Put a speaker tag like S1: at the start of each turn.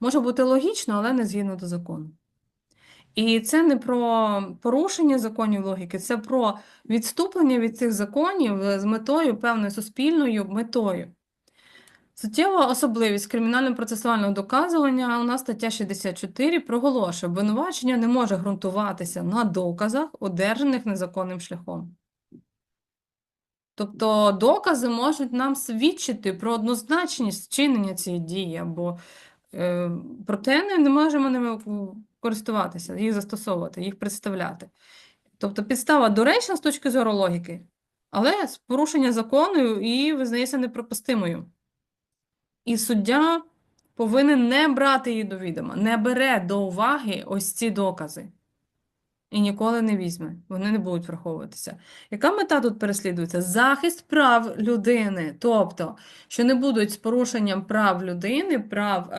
S1: може бути логічно, але не згідно до закону. І це не про порушення законів логіки, це про відступлення від цих законів з метою, певною суспільною метою. Суттєва особливість кримінально-процесуального доказування у нас стаття 64 проголошує, обвинувачення не може ґрунтуватися на доказах, одержаних незаконним шляхом. Тобто докази можуть нам свідчити про однозначність вчинення цієї дії, або е, проте не, не можемо ними користуватися, їх застосовувати, їх представляти. Тобто підстава доречна з точки зору логіки, але з порушення закону і визнається неприпустимою. І суддя повинен не брати її до відома, не бере до уваги ось ці докази. І ніколи не візьме, вони не будуть враховуватися. Яка мета тут переслідується? Захист прав людини. Тобто, що не будуть з порушенням прав людини, прав